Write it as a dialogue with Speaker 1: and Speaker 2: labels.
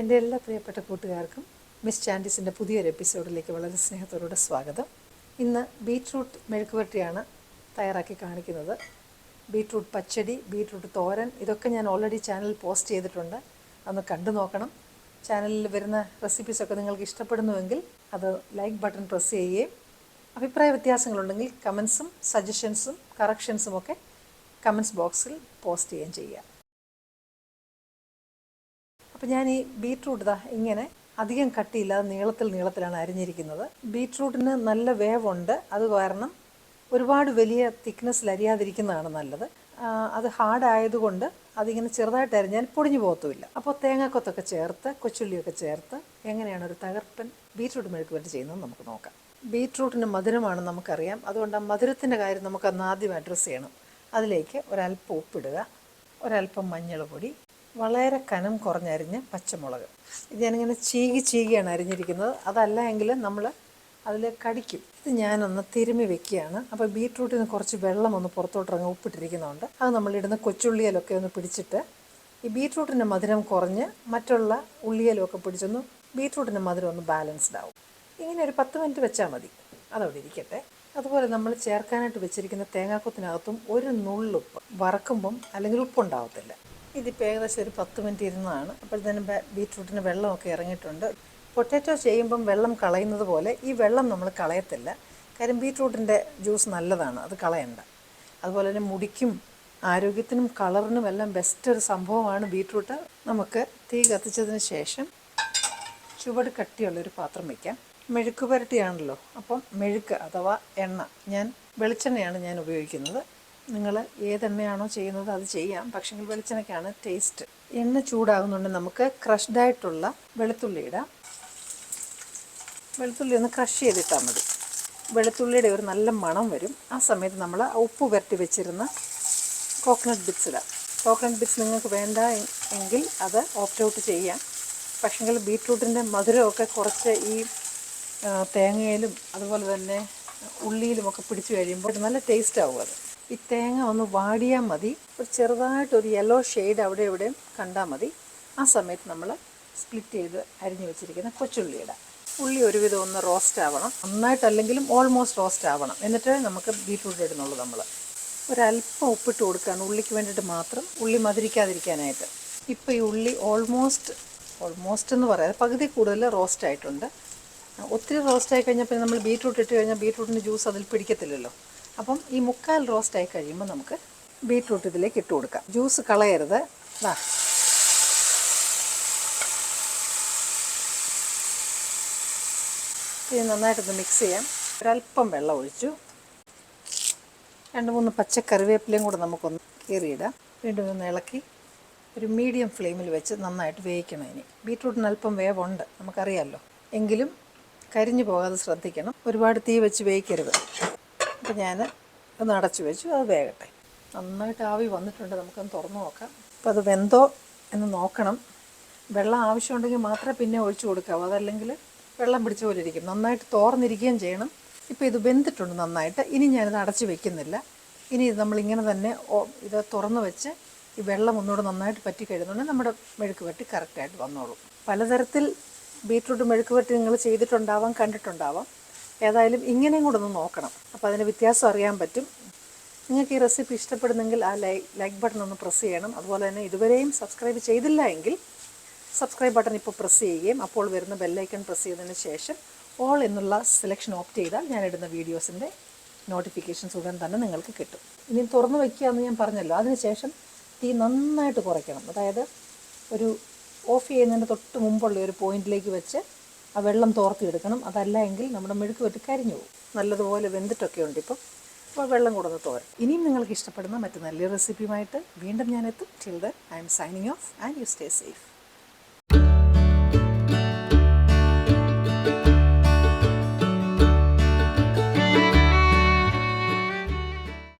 Speaker 1: എന്റെ എല്ലാ പ്രിയപ്പെട്ട കൂട്ടുകാർക്കും മിസ് ചാൻഡിസിന്റെ പുതിയൊരു എപ്പിസോഡിലേക്ക് വളരെ സ്നേഹത്തോടെ സ്വാഗതം. ഇന്ന് ബീട്രൂട്ട് മെഴുക്കുവരട്ടിയാണ് തയ്യാറാക്കി കാണിക്കുന്നത്. ബീട്രൂട്ട് പച്ചടി ബീട്രൂട്ട് തോരൻ ഇതൊക്കെ ഞാൻ ഓൾറെഡി ചാനലിൽ പോസ്റ്റ് ചെയ്തിട്ടുണ്ട്. അതൊന്ന് കണ്ടു നോക്കണം. ചാനലിൽ വരുന്ന റെസിപ്പീസൊക്കെ നിങ്ങൾക്ക് ഇഷ്ടപ്പെടുന്നുവെങ്കിൽ അത് ലൈക്ക് ബട്ടൺ പ്രസ് ചെയ്യുകയും അഭിപ്രായ വ്യത്യാസങ്ങളുണ്ടെങ്കിൽ കമൻസും സജഷൻസും കറക്ഷൻസും ഒക്കെ കമൻസ് ബോക്സിൽ പോസ്റ്റ് ചെയ്യുകയും ചെയ്യുക. അപ്പോൾ ഞാൻ ഈ ബീട്രൂട്ട് ഇതാ ഇങ്ങനെ അധികം കട്ടിയില്ലാതെ നീളത്തിൽ നീളത്തിലാണ് അരിഞ്ഞിരിക്കുന്നത്. ബീട്രൂട്ടിന് നല്ല വേവുണ്ട്. അത് കാരണം ഒരുപാട് വലിയ തിക്നെസ്സിൽ അരിയാതിരിക്കുന്നതാണ് നല്ലത്. അത് ഹാർഡായതുകൊണ്ട് അതിങ്ങനെ ചെറുതായിട്ട് അരിഞ്ഞാൽ പൊടിഞ്ഞു പോകത്തുമില്ല. അപ്പോൾ തേങ്ങാക്കൊത്തൊക്കെ ചേർത്ത് കൊച്ചുള്ളിയൊക്കെ ചേർത്ത് എങ്ങനെയാണ് ഒരു തകർപ്പൻ ബീട്രൂട്ട് മെഴുക്ക് വരട്ടി ചെയ്യുന്നത് നമുക്ക് നോക്കാം. ബീട്രൂട്ടിന് മധുരമാണ് നമുക്കറിയാം. അതുകൊണ്ട് ആ മധുരത്തിന്റെ കാര്യം നമുക്ക് അന്ന് ആദ്യം അഡ്രസ്സ് ചെയ്യണം. അതിലേക്ക് ഒരല്പം ഉപ്പിടുക ഒരല്പം മഞ്ഞൾപ്പൊടി വളരെ കനം കുറഞ്ഞരിഞ്ഞ പച്ചമുളക്. ഇത് ഞാനിങ്ങനെ ചീകി ചീകിയാണ് അരിഞ്ഞിരിക്കുന്നത്. അതല്ല എങ്കിൽ നമ്മൾ അതിൽ കടിക്കും. ഇത് ഞാനൊന്ന് തിരുമ്മി വെക്കുകയാണ്. അപ്പോൾ ബീട്രൂട്ടിന് കുറച്ച് വെള്ളം ഒന്ന് പുറത്തോട്ടിറങ്ങി ഉപ്പിട്ടിരിക്കുന്നുണ്ട് അത് നമ്മളിടുന്ന കൊച്ചുള്ളിയലൊക്കെ ഒന്ന് പിടിച്ചിട്ട് ഈ ബീട്രൂട്ടിന്റെ മധുരം കുറഞ്ഞ് മറ്റുള്ള ഉള്ളിയലൊക്കെ പിടിച്ചൊന്ന് ബീട്രൂട്ടിന്റെ മധുരം ഒന്ന് ബാലൻസ്ഡ് ആവും. ഇങ്ങനെ ഒരു പത്ത് മിനിറ്റ് വെച്ചാൽ മതി. അതവിടെ ഇരിക്കട്ടെ. അതുപോലെ നമ്മൾ ചേർക്കാനായിട്ട് വെച്ചിരിക്കുന്ന തേങ്ങാക്കൊത്തിനകത്തും ഒരു നുള്ളുപ്പ് വറക്കുമ്പം അല്ലെങ്കിൽ ഉപ്പുണ്ടാവത്തില്ല. ഇതിപ്പോൾ ഏകദേശം ഒരു പത്ത് മിനിറ്റ് ഇരുന്നതാണ്. അപ്പോഴത്തേനും ബീറ്റ്റൂട്ടിന് വെള്ളമൊക്കെ ഇറങ്ങിയിട്ടുണ്ട്. പൊട്ടാറ്റോ ചെയ്യുമ്പം വെള്ളം കളയുന്നത് പോലെ ഈ വെള്ളം നമ്മൾ കളയത്തില്ല. കാര്യം ബീറ്റ്റൂട്ടിന്റെ ജ്യൂസ് നല്ലതാണ് അത് കളയണ്ട. അതുപോലെ തന്നെ മുടിക്കും ആരോഗ്യത്തിനും കളറിനും എല്ലാം ബെസ്റ്റ് ഒരു സംഭവമാണ് ബീറ്റ്റൂട്ട്. നമുക്ക് തീ കത്തിച്ചതിന് ശേഷം ചുവട് കട്ടിയുള്ളൊരു പാത്രം വയ്ക്കാം മെഴുക്ക് പുരട്ടിയാണല്ലോ അപ്പം മെഴുക്ക് അഥവാ എണ്ണ. ഞാൻ വെളിച്ചെണ്ണയാണ് ഞാൻ ഉപയോഗിക്കുന്നത്. നിങ്ങൾ ഏതെണ്ണയാണോ ചെയ്യുന്നത് അത് ചെയ്യാം. പക്ഷെങ്കിൽ വെളിച്ചെണ്ണയ്ക്കാണ് ടേസ്റ്റ് എണ്ണ ചൂടാകുന്നുണ്ട് നമുക്ക് ക്രഷ്ഡായിട്ടുള്ള വെളുത്തുള്ളി ഇടാം. വെളുത്തുള്ളി ഒന്ന് ക്രഷ് ചെയ്തിട്ടാൽ മതി. വെളുത്തുള്ളിയുടെ ഒരു നല്ല മണം വരും. ആ സമയത്ത് നമ്മൾ ഉപ്പ് പുരട്ടി വെച്ചിരുന്ന കോക്കനട്ട് ബിറ്റ്സ് ഇടാം. കോക്കനട്ട് ബിറ്റ്സ് നിങ്ങൾക്ക് വേണ്ട എങ്കിൽ അത് ഓപ്റ്റ് ഔട്ട് ചെയ്യാം. പക്ഷെങ്കിൽ ബീട്രൂട്ടിന്റെ മധുരമൊക്കെ കുറച്ച് ഈ തേങ്ങയിലും അതുപോലെ തന്നെ ഉള്ളിയിലുമൊക്കെ പിടിച്ചു കഴിയുമ്പോൾ നല്ല ടേസ്റ്റ് ആവും അത്. ഈ തേങ്ങ ഒന്ന് വാടിയാൽ മതി. ഒരു ചെറുതായിട്ടൊരു യെല്ലോ ഷെയ്ഡ് അവിടെ എവിടെയും കണ്ടാൽ മതി. ആ സമയത്ത് നമ്മൾ സ്പ്ലിറ്റ് ചെയ്ത് അരിഞ്ഞു വെച്ചിരിക്കുന്ന കൊച്ചുള്ളി ഇടാം. ഉള്ളി ഒരുവിധം ഒന്ന് റോസ്റ്റ് ആവണം. നന്നായിട്ടല്ലെങ്കിലും ഓൾമോസ്റ്റ് റോസ്റ്റ് ആവണം. എന്നിട്ട് നമുക്ക് ബീറ്റ്റൂട്ട് ഇടുന്നുള്ളൂ നമ്മൾ. ഒരല്പം ഉപ്പിട്ട് കൊടുക്കുകയാണ്. ഉള്ളിക്ക് വേണ്ടിയിട്ട് മാത്രം ഉള്ളി മധുരിക്കാതിരിക്കാനായിട്ട്. ഇപ്പോൾ ഈ ഉള്ളി ഓൾമോസ്റ്റ് ഓൾമോസ്റ്റ് എന്ന് പറയാതെ പകുതി കൂടുതൽ റോസ്റ്റ് ആയിട്ടുണ്ട്. ഒത്തിരി റോസ്റ്റ് ആയി കഴിഞ്ഞാൽ പിന്നെ നമ്മൾ ബീറ്റ്റൂട്ട് ഇട്ട് കഴിഞ്ഞാൽ ബീറ്റ്റൂട്ടിന്റെ ജ്യൂസ് അതിൽ പിടിക്കത്തില്ലല്ലോ. അപ്പം ഈ മുക്കാൽ റോസ്റ്റ് ആയി കഴിയുമ്പോൾ നമുക്ക് ബീട്രൂട്ട് ഇതിലേക്ക് ഇട്ട് കൊടുക്കാം. ജ്യൂസ് കളയരുത്. ദാ. ഇത് നന്നായിട്ടൊന്ന് മിക്സ് ചെയ്യാം. ഒരല്പം വെള്ളം ഒഴിച്ചു. രണ്ട് മൂന്ന് പച്ച കറിവേപ്പിലയും കൂടെ നമുക്കൊന്ന് കീറിയിടാം. വീണ്ടും ഒന്ന് ഇളക്കി ഒരു മീഡിയം ഫ്ലെയിമിൽ വെച്ച് നന്നായിട്ട് വേവിക്കണം ഇനി. ബീട്രൂട്ടിന് അല്പം വേവുണ്ട് നമുക്കറിയാമല്ലോ എങ്കിലും കരിഞ്ഞു പോകാതെ ശ്രദ്ധിക്കണം. ഒരുപാട് തീ വെച്ച് വേവിക്കരുത്. അപ്പോൾ ഞാൻ ഒന്ന് അടച്ചു വെച്ചു അത് വേകട്ടെ. നന്നായിട്ട് ആവി വന്നിട്ടുണ്ട് നമുക്കൊന്ന് തുറന്നു നോക്കാം. അപ്പോൾ അത് വെന്തോ എന്ന് നോക്കണം. വെള്ളം ആവശ്യമുണ്ടെങ്കിൽ മാത്രമേ പിന്നെ ഒഴിച്ചു കൊടുക്കാവൂ. അതല്ലെങ്കിൽ വെള്ളം പിടിച്ച പോലെ ഇരിക്കും. നന്നായിട്ട് തോർന്നിരിക്കുകയും ചെയ്യണം. ഇപ്പോൾ ഇത് വെന്തിട്ടുണ്ട് നന്നായിട്ട്. ഇനി ഞാനിത് അടച്ച് വെക്കുന്നില്ല. ഇനി ഇത് നമ്മളിങ്ങനെ തന്നെ ഇത് തുറന്ന് വെച്ച് ഈ വെള്ളം ഒന്നുകൂടെ നന്നായിട്ട് പറ്റി കഴിയുന്നുണ്ടെങ്കിൽ നമ്മുടെ മെഴുക്ക് വരട്ടി കറക്റ്റായിട്ട് വന്നോളും. പലതരത്തിൽ ബീറ്റ്റൂട്ട് മെഴുക്ക് വരട്ടി നിങ്ങൾ ചെയ്തിട്ടുണ്ടാവാം കണ്ടിട്ടുണ്ടാവാം. ഏതായാലും ഇങ്ങനെയും കൂടെ ഒന്ന് നോക്കണം. അപ്പോൾ അതിന്റെ വ്യത്യാസം അറിയാൻ പറ്റും. നിങ്ങൾക്ക് ഈ റെസിപ്പി ഇഷ്ടപ്പെടുന്നെങ്കിൽ ആ ലൈ ലൈക്ക് ബട്ടൺ ഒന്ന് പ്രസ് ചെയ്യണം. അതുപോലെ തന്നെ ഇതുവരെയും സബ്സ്ക്രൈബ് ചെയ്തില്ല എങ്കിൽ സബ്സ്ക്രൈബ് ബട്ടൺ ഇപ്പോൾ പ്രസ് ചെയ്യുകയും അപ്പോൾ വരുന്ന ബെല്ലൈക്കൺ പ്രസ് ചെയ്തതിന് ശേഷം ഓൾ എന്നുള്ള സെലക്ഷൻ ഓപ്റ്റ് ചെയ്താൽ ഞാൻ ഇടുന്ന വീഡിയോസിന്റെ നോട്ടിഫിക്കേഷൻസ് ഉടൻ തന്നെ നിങ്ങൾക്ക് കിട്ടും. ഇനി തുറന്ന് വയ്ക്കുക എന്ന് ഞാൻ പറഞ്ഞല്ലോ. അതിനുശേഷം തീ നന്നായിട്ട് കുറയ്ക്കണം. അതായത് ഒരു ഓഫ് ചെയ്യുന്നതിന്റെ തൊട്ട് മുമ്പുള്ള ഒരു പോയിന്റിലേക്ക് വെച്ച് ആ വെള്ളം തോർത്തിയെടുക്കണം. അതല്ല എങ്കിൽ നമ്മുടെ മെഴുക്ക് വെട്ടി കരിഞ്ഞു പോകും. നല്ലതുപോലെ വെന്തിട്ടൊക്കെ ഉണ്ട് ഇപ്പം. അപ്പോൾ വെള്ളം കൊടുന്ന് തോരൻ ഇനിയും നിങ്ങൾക്ക് ഇഷ്ടപ്പെടുന്ന മറ്റ് നല്ല റെസിപ്പിയുമായിട്ട് വീണ്ടും ഞാൻ എത്തും. Till the I'm signing off and you stay safe